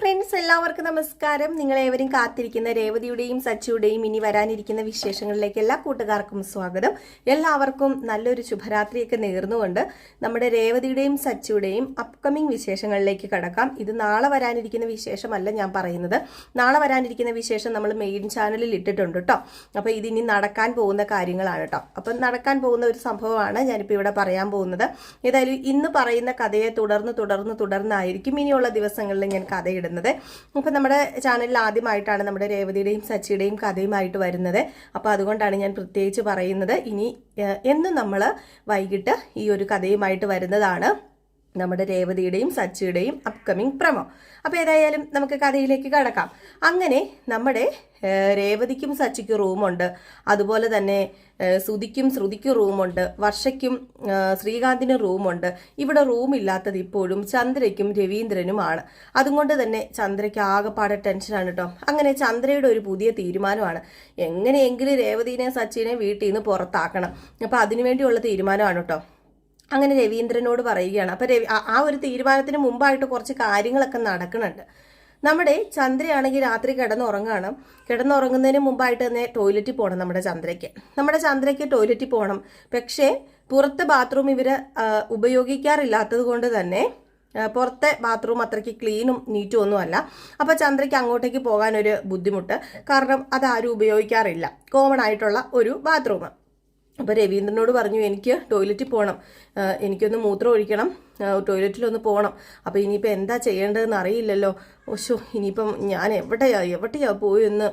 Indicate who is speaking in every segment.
Speaker 1: Friends എല്ലാവർക്കും നമസ്കാരം. നിങ്ങളേവരും കാത്തിരിക്കുന്ന രേവതിയുടെയും സച്ചിയുടെയും ഇനി വരാനിരിക്കുന്ന വിശേഷങ്ങളിലേക്ക് എല്ലാ കൂട്ടുകാർക്കും സ്വാഗതം. എല്ലാവർക്കും നല്ലൊരു ശുഭരാത്രിയൊക്കെ നേർന്നുകൊണ്ട് നമ്മുടെ രേവതിയുടെയും സച്ചിയുടെയും അപ്കമിംഗ് വിശേഷങ്ങളിലേക്ക് കടക്കാം. ഇത് നാളെ വരാനിരിക്കുന്ന വിശേഷമല്ല ഞാൻ പറയുന്നത്. നാളെ വരാനിരിക്കുന്ന വിശേഷം നമ്മൾ മെയിൻ ചാനലിൽ ഇട്ടിട്ടുണ്ട് കേട്ടോ അപ്പോൾ ഇതിനി നടക്കാൻ പോകുന്ന കാര്യങ്ങളാണ് കേട്ടോ അപ്പം നടക്കാൻ പോകുന്ന ഒരു സംഭവമാണ് ഞാനിപ്പോൾ ഇവിടെ പറയാൻ പോകുന്നത്. ഏതായാലും ഇന്ന് പറയുന്ന കഥയെ തുടർന്ന് തുടർന്ന് തുടർന്നായിരിക്കും ഇനിയുള്ള ദിവസങ്ങളിൽ ഞാൻ കഥയിടുന്നത്. അപ്പം നമ്മുടെ ചാനലിൽ ആദ്യമായിട്ടാണ് നമ്മുടെ രേവതിയുടെയും സച്ചിയുടെയും കഥയുമായിട്ട് വരുന്നത്. അപ്പോൾ അതുകൊണ്ടാണ് ഞാൻ പ്രത്യേകിച്ച് പറയുന്നത്. ഇനി എന്നും നമ്മൾ വൈകിട്ട് ഈ ഒരു കഥയുമായിട്ട് വരുന്നതാണ്. നമ്മുടെ രേവതിയുടെയും സച്ചിയുടെയും അപ്കമിങ് പ്രമോ. അപ്പോൾ ഏതായാലും നമുക്ക് കഥയിലേക്ക് കടക്കാം. അങ്ങനെ നമ്മുടെ രേവതിക്കും സച്ചിക്കും റൂമുണ്ട്. അതുപോലെ തന്നെ സുതിക്കും ശ്രുതിക്കും റൂമുണ്ട്. വർഷയ്ക്കും ശ്രീകാന്തിനും റൂമുണ്ട്. ഇവിടെ റൂമില്ലാത്തത് ഇപ്പോഴും ചന്ദ്രയ്ക്കും രവീന്ദ്രനുമാണ്. അതുകൊണ്ട് തന്നെ ചന്ദ്രയ്ക്ക് ആകെപ്പാടെ ടെൻഷനാണ് കേട്ടോ അങ്ങനെ ചന്ദ്രയുടെ ഒരു പുതിയ തീരുമാനമാണ്. എങ്ങനെയെങ്കിലും രേവതിനെ സച്ചിനെ വീട്ടിൽ നിന്ന് പുറത്താക്കണം. അപ്പോൾ അതിനുവേണ്ടിയുള്ള തീരുമാനമാണ് കേട്ടോ അങ്ങനെ രവീന്ദ്രനോട് പറയുകയാണ്. അപ്പൊ രവി ആ- ഒരു തീരുമാനത്തിന് മുമ്പായിട്ട് കുറച്ച് കാര്യങ്ങളൊക്കെ നടക്കുന്നുണ്ട്. നമ്മുടെ ചന്ദ്രയാണെങ്കിൽ രാത്രി കിടന്നുറങ്ങാണ്. കിടന്നുറങ്ങുന്നതിന് മുമ്പായിട്ട് തന്നെ ടോയ്ലറ്റിൽ പോകണം നമ്മുടെ ചന്ദ്രയ്ക്ക്. നമ്മുടെ ചന്ദ്രയ്ക്ക് ടോയ്ലറ്റിൽ പോകണം പക്ഷേ പുറത്ത് ബാത്റൂം ഇവർ ഉപയോഗിക്കാറില്ലാത്തത് കൊണ്ട് തന്നെ പുറത്തെ ബാത്റൂം അത്രയ്ക്ക് ക്ലീനും നീറ്റും ഒന്നുമല്ല അപ്പോൾ ചന്ദ്രയ്ക്ക് അങ്ങോട്ടേക്ക് പോകാനൊരു ബുദ്ധിമുട്ട്. കാരണം അതാരും ഉപയോഗിക്കാറില്ല. കോമൺ ആയിട്ടുള്ള ഒരു ബാത്റൂം. അപ്പോൾ രവീന്ദ്രനോട് പറഞ്ഞു എനിക്ക് ടോയ്ലറ്റിൽ പോകണം എനിക്കൊന്ന് മൂത്രം ഒഴിക്കണം. ടോയ്ലറ്റിലൊന്ന് പോകണം അപ്പോൾ ഇനിയിപ്പോൾ എന്താ ചെയ്യേണ്ടതെന്ന് അറിയില്ലല്ലോ. ഓശോ ഇനിയിപ്പം ഞാൻ എവിടെയാ എവിടെയാ പോയി ഒന്ന്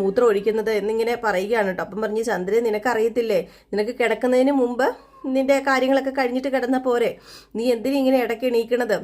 Speaker 1: മൂത്രം ഒഴിക്കുന്നത് എന്നിങ്ങനെ പറയുകയാണ് കേട്ടോ അപ്പം പറഞ്ഞ് ചന്ദ്രൻ നിനക്കറിയത്തില്ലേ? നിനക്ക് കിടക്കുന്നതിന് മുമ്പ് നിന്റെ കാര്യങ്ങളൊക്കെ കഴിഞ്ഞിട്ട് കിടന്ന പോരെ? നീ എന്തിനാ ഇങ്ങനെ ഇടയ്ക്ക് എണീക്കണത്?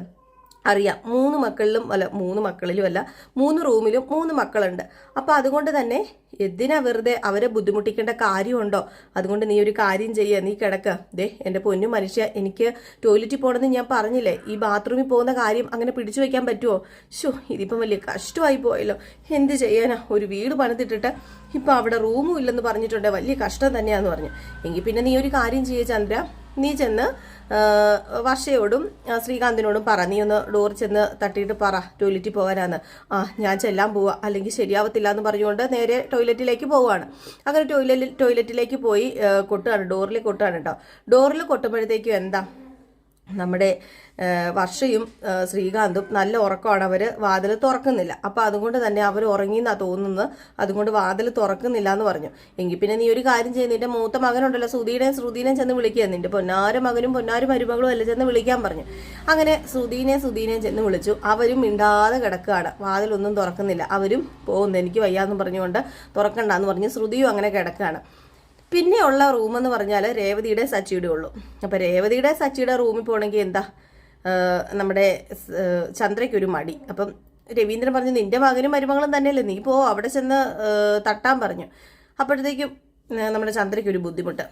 Speaker 1: അറിയാം. മൂന്ന് മക്കളിലും അല്ല മൂന്ന് മക്കളിലും അല്ല മൂന്ന് റൂമിലും മൂന്ന് മക്കളുണ്ട്. അപ്പോൾ അതുകൊണ്ട് തന്നെ എന്തിനാ വെറുതെ അവരെ ബുദ്ധിമുട്ടിക്കേണ്ട കാര്യമുണ്ടോ? അതുകൊണ്ട് നീ ഒരു കാര്യം ചെയ്യുക നീ കിടക്ക. ദേ എന്റെ പൊന്നു മനുഷ്യ എനിക്ക് ടോയ്ലറ്റിൽ പോകണമെന്ന് ഞാൻ പറഞ്ഞില്ലേ? ഈ ബാത്റൂമിൽ പോകുന്ന കാര്യം അങ്ങനെ പിടിച്ചു വയ്ക്കാൻ പറ്റുമോ ഷോ ഇതിപ്പം വലിയ കഷ്ടമായി പോയല്ലോ. എന്ത് ചെയ്യാനാ? ഒരു വീട് പണിതിട്ടിട്ട് ഇപ്പം അവിടെ റൂമും ഇല്ലെന്ന് പറഞ്ഞിട്ടുണ്ട്. വലിയ കഷ്ടം തന്നെയാന്ന് പറഞ്ഞു. എങ്കിൽ പിന്നെ നീ ഒരു കാര്യം ചെയ്യ ചന്ദ്ര. നീ ചെന്ന് വർഷയോടും ശ്രീകാന്തിനോടും പറ. നീ ഒന്ന് ഡോർ ചെന്ന് തട്ടിയിട്ട് പറ ടോയ്ലറ്റിൽ പോകാനാണ് ആ ഞാൻ ചെല്ലാൻ പോവാ. അല്ലെങ്കിൽ ശരിയാവത്തില്ല എന്ന് പറഞ്ഞുകൊണ്ട് നേരെ ടോയ്ലറ്റിലേക്ക് പോവുകയാണ് അങ്ങനെ ടോയ്ലറ്റിൽ ടോയ്ലറ്റിലേക്ക് പോയി കൊട്ടുകയാണ്. ഡോറിൽ കൊട്ടുകയാണ് കേട്ടോ ഡോറിൽ കൊട്ടുമ്പോഴത്തേക്കും എന്താ? നമ്മുടെ വർഷയും ശ്രീകാന്തും നല്ല ഉറക്കമാണ് അവർ വാതിൽ തുറക്കുന്നില്ല. അപ്പം അതുകൊണ്ട് തന്നെ അവർ ഉറങ്ങിയെന്നാണ് തോന്നുന്നത്. അതുകൊണ്ട് വാതിൽ തുറക്കുന്നില്ല എന്ന് പറഞ്ഞു. എങ്കിൽ പിന്നെ നീ ഒരു കാര്യം ചെയ്യുന്ന നിന്റെ മൂത്ത മകനുണ്ടല്ലോ ശ്രുതിയുടെയും ശ്രുതിനെയും ചെന്ന് വിളിക്കുക നിന്റെ പൊന്നാര മകനും പൊന്നാര മരുമകളും എല്ലാം ചെന്ന് വിളിക്കാൻ പറഞ്ഞു. അങ്ങനെ ശ്രുതിനെയും ശ്രുതിനെയും ചെന്ന് വിളിച്ചു. അവരും മിണ്ടാതെ കിടക്കുകയാണ്. വാതിലൊന്നും തുറക്കുന്നില്ല. അവരും പോകുന്നു എനിക്ക് വയ്യാന്ന് പറഞ്ഞുകൊണ്ട് തുറക്കണ്ടെന്ന് പറഞ്ഞ് ശ്രുതിയും അങ്ങനെ കിടക്കുകയാണ്. പിന്നെയുള്ള എന്ന് പറഞ്ഞാൽ രേവതിയുടെ സച്ചിയുടെ ഉള്ളൂ. അപ്പോൾ രേവതിയുടെ സച്ചിയുടെ റൂമിൽ പോകണമെങ്കിൽ എന്താ? നമ്മുടെ ചന്ദ്രയ്ക്കൊരു മടി. അപ്പം രവീന്ദ്രൻ പറഞ്ഞു നിന്റെ മകനും മരുമകളും തന്നെയല്ലേ? നീ പോ അവിടെ ചെന്ന് തട്ടാൻ പറഞ്ഞു. അപ്പോഴത്തേക്കും നമ്മുടെ ചന്ദ്രയ്ക്ക് ഒരു ബുദ്ധിമുട്ട്.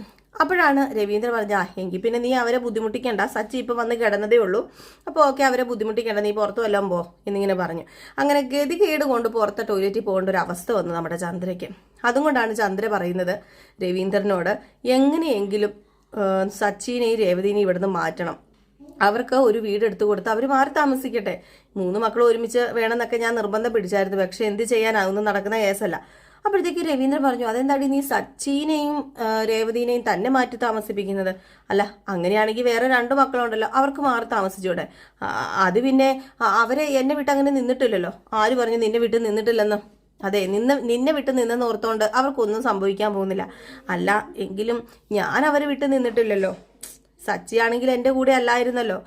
Speaker 1: അപ്പോഴാണ് രവീന്ദ്രൻ പറഞ്ഞ ആ എങ്കിൽ പിന്നെ നീ അവരെ ബുദ്ധിമുട്ടിക്കേണ്ട. സച്ചി ഇപ്പം വന്ന് കിടന്നതേ ഉള്ളൂ. അപ്പോൾ ഓക്കെ അവരെ ബുദ്ധിമുട്ടിക്കേണ്ട. നീ പുറത്തു വല്ലതും പോ എന്നിങ്ങനെ പറഞ്ഞു. അങ്ങനെ ഗതികേട് കൊണ്ട് പുറത്തെ ടോയ്ലറ്റിൽ പോകേണ്ട ഒരു അവസ്ഥ വന്നു നമ്മുടെ ചന്ദ്രയ്ക്ക്. അതുകൊണ്ടാണ് ചന്ദ്ര പറയുന്നത് രവീന്ദ്രനോട് എങ്ങനെയെങ്കിലും സച്ചിനെയും രേവതിനെയും ഇവിടുന്ന് മാറ്റണം. അവർക്ക് ഒരു വീട് എടുത്തു കൊടുത്ത് അവർ മാറി താമസിക്കട്ടെ. മൂന്ന് മക്കൾ ഒരുമിച്ച് വേണമെന്നൊക്കെ ഞാൻ നിർബന്ധം പിടിച്ചായിരുന്നു. പക്ഷെ എന്ത് ചെയ്യാനാവുന്ന നടക്കുന്ന കേസല്ല. അപ്പോഴത്തേക്ക് രവീന്ദ്രൻ പറഞ്ഞു അതെന്താടി നീ സച്ചിനെയും രേവതിനെയും തന്നെ മാറ്റി താമസിപ്പിക്കുന്നത്? അല്ല അങ്ങനെയാണെങ്കിൽ വേറെ രണ്ട് മക്കളുണ്ടല്ലോ അവർക്ക് മാറി താമസിച്ചൂടെ. അത് പിന്നെ അവരെ എന്നെ വിട്ട് അങ്ങനെ നിന്നിട്ടില്ലല്ലോ. ആര് പറഞ്ഞു നിന്നെ വിട്ട് നിന്നിട്ടില്ലെന്ന്? അതെ നിന്ന് നിന്നെ വിട്ട് നിന്നെന്ന് ഓർത്തുകൊണ്ട് അവർക്കൊന്നും സംഭവിക്കാൻ പോകുന്നില്ല. അല്ല എങ്കിലും ഞാൻ അവരെ വിട്ട് നിന്നിട്ടില്ലല്ലോ. സച്ചി ആണെങ്കിൽ എന്റെ കൂടെ അല്ലായിരുന്നല്ലോ.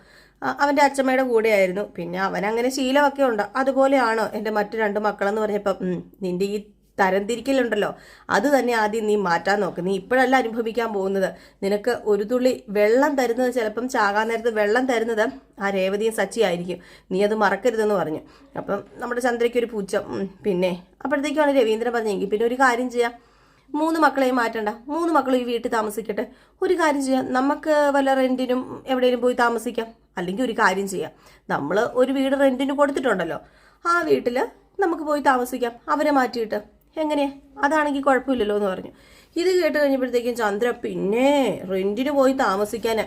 Speaker 1: അവന്റെ അച്ഛമ്മയുടെ കൂടെയായിരുന്നു പിന്നെ അവൻ അങ്ങനെ ശീലമൊക്കെ ഉണ്ട്. അതുപോലെയാണോ എന്റെ മറ്റു രണ്ട് മക്കളെന്ന് പറഞ്ഞപ്പം? നിന്റെ നിന്റെ ഈ തരംതിരിക്കലുണ്ടല്ലോ. അത് തന്നെ ആദ്യം നീ മാറ്റാൻ നോക്ക്. നീ ഇപ്പോഴല്ല അനുഭവിക്കാൻ പോകുന്നത്. നിനക്ക് ഒരു തുള്ളി വെള്ളം തരുന്നത് ചിലപ്പം ചാകാൻ നേരത്ത് വെള്ളം തരുന്നത് ആ രേവതിയും സച്ചി ആയിരിക്കും. നീ അത് മറക്കരുതെന്ന് പറഞ്ഞു. അപ്പം നമ്മുടെ ചന്ദ്രയ്ക്ക് ഒരു പൂച്ച. പിന്നെ? അപ്പോഴത്തേക്കാണ് രവീന്ദ്രൻ പറഞ്ഞെങ്കിൽ പിന്നെ ഒരു കാര്യം ചെയ്യാം. മൂന്ന് മക്കളെയും മാറ്റണ്ട. മൂന്ന് മക്കളും ഈ വീട്ടിൽ താമസിക്കട്ടെ. ഒരു കാര്യം ചെയ്യാം. നമുക്ക് വല്ല റെന്റിനും എവിടെയെങ്കിലും പോയി താമസിക്കാം. അല്ലെങ്കിൽ ഒരു കാര്യം ചെയ്യാം. നമ്മൾ ഒരു വീട് റെന്റിന് കൊടുത്തിട്ടുണ്ടല്ലോ. ആ വീട്ടിൽ നമുക്ക് പോയി താമസിക്കാം. അവരെ മാറ്റിയിട്ട്. എങ്ങനെ അതാണെങ്കിൽ കുഴപ്പമില്ലല്ലോ എന്ന് പറഞ്ഞു. ഇത് കേട്ട് കഴിഞ്ഞപ്പോഴത്തേക്കും ചന്ദ്ര പിന്നെ റെന്റിന് പോയി താമസിക്കാൻ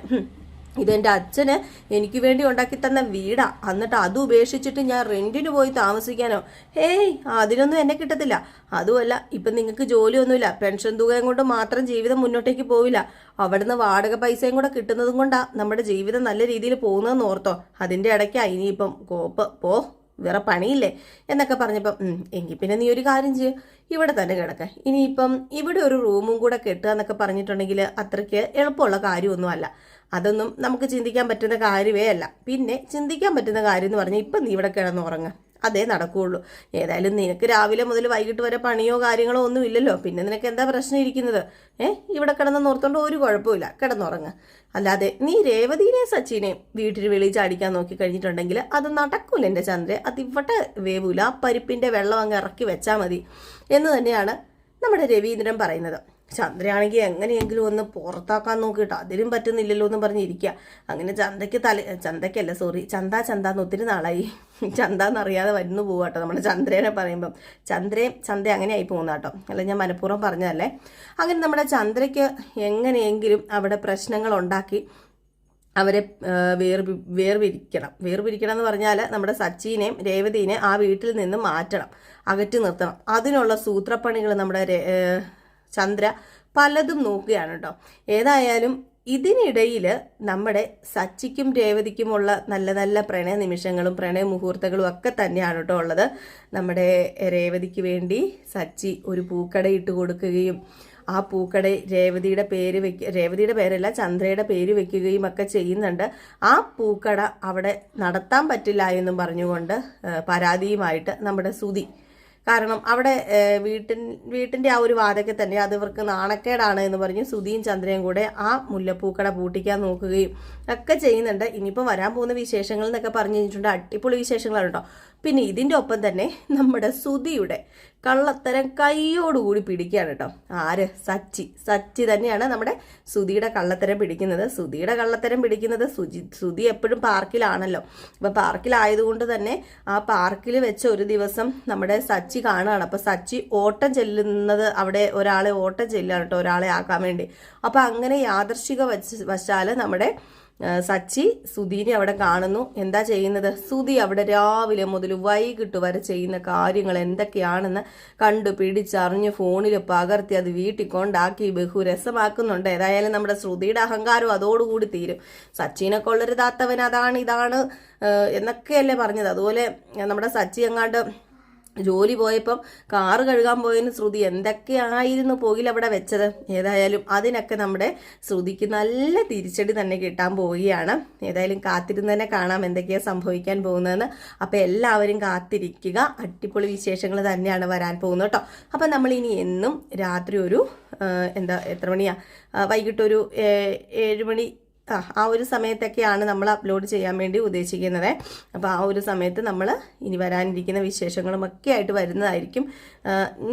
Speaker 1: ഇതെന്റെ അച്ഛന് എനിക്ക് വേണ്ടി ഉണ്ടാക്കി തന്ന വീടാ. എന്നിട്ട് അത് ഉപേക്ഷിച്ചിട്ട് ഞാൻ റെന്റിന് പോയി താമസിക്കാനോ? ഏയ് അതിനൊന്നും എന്നെ കിട്ടത്തില്ല. അതുമല്ല ഇപ്പൊ നിങ്ങൾക്ക് ജോലിയൊന്നുമില്ല. പെൻഷൻ തുകയും കൊണ്ട് മാത്രം ജീവിതം മുന്നോട്ടേക്ക് പോവില്ല. അവിടുന്ന് വാടക പൈസയും കൂടെ കിട്ടുന്നതും കൊണ്ടാ നമ്മുടെ ജീവിതം നല്ല രീതിയിൽ പോകുന്നതെന്ന് ഓർത്തോ. അതിന്റെ ഇടയ്ക്കാ ഇനിയിപ്പം കോപ്പ്. പോ. വേറെ പണിയില്ലേ എന്നൊക്കെ പറഞ്ഞപ്പം എങ്കിൽ പിന്നെ നീ ഒരു കാര്യം ചെയ്യ്. ഇവിടെ തന്നെ കിടക്ക. ഇനിയിപ്പം ഇവിടെ ഒരു റൂമും കൂടെ കെട്ടുക എന്നൊക്കെ പറഞ്ഞിട്ടുണ്ടെങ്കിൽ അത്രയ്ക്ക് എളുപ്പമുള്ള കാര്യമൊന്നുമല്ല. അതൊന്നും നമുക്ക് ചിന്തിക്കാൻ പറ്റുന്ന കാര്യമേ അല്ല. പിന്നെ ചിന്തിക്കാൻ പറ്റുന്ന കാര്യം എന്ന് പറഞ്ഞാൽ ഇപ്പം നീ ഇവിടെ കിടന്നുറങ്ങ. അതേ നടക്കുകയുള്ളൂ ഏതായാലും നിനക്ക് രാവിലെ മുതൽ വൈകിട്ട് വരെ പണിയോ കാര്യങ്ങളോ ഒന്നും ഇല്ലല്ലോ. പിന്നെ നിനക്ക് എന്താ പ്രശ്നം ഇരിക്കുന്നത്? ഏ? ഇവിടെ കിടന്ന് നോർത്തോണ്ട് ഒരു കുഴപ്പമില്ല കിടന്നുറങ്ങ്. അല്ലാതെ നീ രേവതിനെയും സച്ചിനെയും വീട്ടിൽ വെളി ചാടിക്കാൻ നോക്കി കഴിഞ്ഞിട്ടുണ്ടെങ്കിൽ അത് നടക്കൂല എന്റെ ചന്ദ്രൻ അത് ഇവിടെ വേവൂല. പരിപ്പിന്റെ വെള്ളം അങ്ങ് ഇറക്കി വെച്ചാൽ മതി. എന്ന് തന്നെയാണ് നമ്മുടെ രവീന്ദ്രൻ പറയുന്നത്. ചന്ദ്രയാണെങ്കിൽ എങ്ങനെയെങ്കിലും ഒന്ന് പുറത്താക്കാൻ നോക്കിയിട്ട് അതിലും പറ്റുന്നില്ലല്ലോ എന്ന് പറഞ്ഞിരിക്കുക. അങ്ങനെ ചന്തയ്ക്ക് തല ചന്തയ്ക്കല്ല സോറി ചന്ത ചന്ത എന്ന് ഒത്തിരി നാളായി. ചന്ത എന്നറിയാതെ വരുന്നു പോവാട്ടോ നമ്മുടെ ചന്ദ്രേനെ പറയുമ്പം. ചന്ദ്രയും ചന്ത അങ്ങനെ ആയി പോകുന്ന കേട്ടോ. അല്ല ഞാൻ മനഃപൂർവം പറഞ്ഞതല്ലേ? അങ്ങനെ നമ്മുടെ ചന്ദ്രയ്ക്ക് എങ്ങനെയെങ്കിലും അവിടെ പ്രശ്നങ്ങൾ ഉണ്ടാക്കി അവരെ വേർ വേർപി വേർപിരിക്കണം. വേർപിരിക്കണം എന്ന് പറഞ്ഞാൽ നമ്മുടെ സച്ചിനെയും രേവതിനെയും ആ വീട്ടിൽ നിന്ന് മാറ്റണം അകറ്റി നിർത്തണം. അതിനുള്ള സൂത്രപ്പണികൾ നമ്മുടെ ചന്ദ്ര പലതും നോക്കുകയാണ് കേട്ടോ. ഏതായാലും ഇതിനിടയിൽ നമ്മുടെ സച്ചിക്കും രേവതിക്കുമുള്ള നല്ല നല്ല പ്രണയ നിമിഷങ്ങളും പ്രണയ മുഹൂർത്തങ്ങളും ഒക്കെ തന്നെയാണ് കേട്ടോ ഉള്ളത്. നമ്മുടെ രേവതിക്ക് വേണ്ടി സച്ചി ഒരു പൂക്കട ഇട്ട് കൊടുക്കുകയും ആ പൂക്കട രേവതിയുടെ പേര് വെക്ക രേവതിയുടെ പേരല്ല ചന്ദ്രയുടെ പേര് വെക്കുകയും ഒക്കെ ചെയ്യുന്നുണ്ട്. ആ പൂക്കട അവിടെ നടത്താൻ പറ്റില്ല എന്നും പറഞ്ഞുകൊണ്ട് പരാതിയുമായിട്ട് നമ്മുടെ സുതി കാരണം അവിടെ വീട്ടിൻ വീട്ടിന്റെ ആ ഒരു വാതക്കെ തന്നെ അത് ഇവർക്ക് നാണക്കേടാണ് എന്ന് പറഞ്ഞ് സുധിയും ചന്ദ്രയും കൂടെ ആ മുല്ലപ്പൂക്കട പൂട്ടിക്കാൻ നോക്കുകയും ഒക്കെ ചെയ്യുന്നുണ്ട്. ഇനിയിപ്പോൾ വരാൻ പോകുന്ന വിശേഷങ്ങൾ എന്നൊക്കെ പറഞ്ഞു കഴിഞ്ഞിട്ടുണ്ട്. അടിപൊളി വിശേഷങ്ങളാണ് കേട്ടോ. പിന്നെ ഇതിന്റെ ഒപ്പം തന്നെ നമ്മുടെ സുധിയുടെ കള്ളത്തരം കൈയോടുകൂടി പിടിക്കുകയാണ് കേട്ടോ. ആര്? സച്ചി. സച്ചി തന്നെയാണ് നമ്മുടെ സുധിയുടെ കള്ളത്തരം പിടിക്കുന്നത്. സുധിയുടെ കള്ളത്തരം പിടിക്കുന്നത് സുജി സുധി എപ്പോഴും പാർക്കിലാണല്ലോ. അപ്പം പാർക്കിലായതുകൊണ്ട് തന്നെ ആ പാർക്കിൽ വെച്ച് ഒരു ദിവസം നമ്മുടെ സച്ചി കാണുകയാണ്. അപ്പം സച്ചി ഓട്ടം ചെല്ലുന്നത് അവിടെ ഒരാളെ ഓട്ടം ചെല്ലുകയാണ് കേട്ടോ ഒരാളെ ആക്കാൻ വേണ്ടി. അപ്പം അങ്ങനെ യാദർശിക വച്ച് വശാൽ നമ്മുടെ സച്ചി സുധീനെ അവിടെ കാണുന്നു. എന്താ ചെയ്യുന്നത്? സുധി അവിടെ രാവിലെ മുതൽ വൈകിട്ട് വരെ ചെയ്യുന്ന കാര്യങ്ങൾ എന്തൊക്കെയാണെന്ന് കണ്ടു പിടിച്ചറിഞ്ഞ് ഫോണിൽ പകർത്തി അത് വീട്ടിൽ കൊണ്ടാക്കി ബഹു രസമാക്കുന്നുണ്ട്. ഏതായാലും നമ്മുടെ ശ്രുതിയുടെ അഹങ്കാരം അതോടുകൂടി തീരും. സച്ചിനെ കൊള്ളരുതാത്തവൻ അതാണ് ഇതാണ് എന്നൊക്കെയല്ലേ പറഞ്ഞത്. അതുപോലെ നമ്മുടെ സച്ചി അങ്ങാണ്ട് ജോലി പോയപ്പം കാറ് കഴുകാൻ പോയതിന് ശ്രുതി എന്തൊക്കെയായിരുന്നു പോകിൽ അവിടെ വെച്ചത്? ഏതായാലും അതിനൊക്കെ നമ്മുടെ ശ്രുതിക്ക് നല്ല തിരിച്ചടി തന്നെ കിട്ടാൻ പോവുകയാണ്. ഏതായാലും കാത്തിരുന്ന് തന്നെ കാണാം എന്തൊക്കെയാ സംഭവിക്കാൻ പോകുന്നതെന്ന്. അപ്പം എല്ലാവരും കാത്തിരിക്കുക. അടിപൊളി വിശേഷങ്ങൾ തന്നെയാണ് വരാൻ പോകുന്നത് കേട്ടോ. അപ്പം നമ്മൾ ഇനി എന്നും രാത്രി ഒരു എന്താ എത്ര മണിയാ? ആ, വൈകിട്ടൊരു ഏഴ് മണി ആ ഒരു സമയത്തൊക്കെയാണ് നമ്മൾ അപ്ലോഡ് ചെയ്യാൻ വേണ്ടി ഉദ്ദേശിക്കുന്നത്. അപ്പോൾ ആ ഒരു സമയത്ത് നമ്മൾ ഇനി വരാനിരിക്കുന്ന വിശേഷങ്ങളും ഒക്കെ ആയിട്ട് വരുന്നതായിരിക്കും.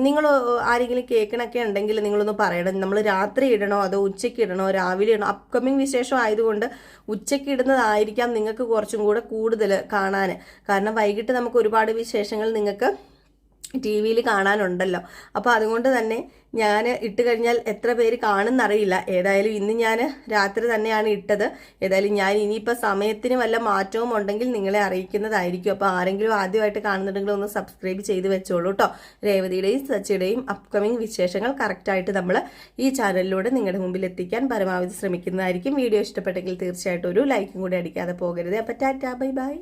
Speaker 1: നിങ്ങൾ ആരെങ്കിലും കേൾക്കണൊക്കെ ഉണ്ടെങ്കിൽ നിങ്ങളൊന്ന് പറയണം. നമ്മൾ രാത്രി ഇടണോ അതോ ഉച്ചയ്ക്ക് ഇടണോ രാവിലെ ഇടണോ? അപ്കമിങ് വിശേഷം ആയതുകൊണ്ട് ഉച്ചയ്ക്ക് ഇടുന്നതായിരിക്കാം നിങ്ങൾക്ക് കുറച്ചും കൂടെ കൂടുതൽ കാണാൻ. കാരണം വൈകിട്ട് നമുക്ക് ഒരുപാട് വിശേഷങ്ങൾ നിങ്ങൾക്ക് ടി വിയിൽ കാണാനുണ്ടല്ലോ. അപ്പോൾ അതുകൊണ്ട് തന്നെ ഞാൻ ഇട്ട് കഴിഞ്ഞാൽ എത്ര പേര് കാണുന്നറിയില്ല. ഏതായാലും ഇന്ന് ഞാൻ രാത്രി തന്നെയാണ് ഇട്ടത്. ഏതായാലും ഞാൻ ഇനിയിപ്പോൾ സമയത്തിന് വല്ല മാറ്റവും ഉണ്ടെങ്കിൽ നിങ്ങളെ അറിയിക്കുന്നതായിരിക്കും. അപ്പോൾ ആരെങ്കിലും ആദ്യമായിട്ട് കാണുന്നുണ്ടെങ്കിൽ ഒന്ന് സബ്സ്ക്രൈബ് ചെയ്ത് വെച്ചോളൂ കേട്ടോ രേവതിയുടെയും സച്ചിയുടെയും അപ്കമിങ് വിശേഷങ്ങൾ കറക്റ്റായിട്ട് നമ്മൾ ഈ ചാനലിലൂടെ നിങ്ങളുടെ മുമ്പിൽ എത്തിക്കാൻ പരമാവധി ശ്രമിക്കുന്നതായിരിക്കും. വീഡിയോ ഇഷ്ടപ്പെട്ടെങ്കിൽ തീർച്ചയായിട്ടും ഒരു ലൈക്കും കൂടി അടിക്കാതെ പോകരുത്. അപ്പോൾ ടാറ്റാ ബൈ ബൈ.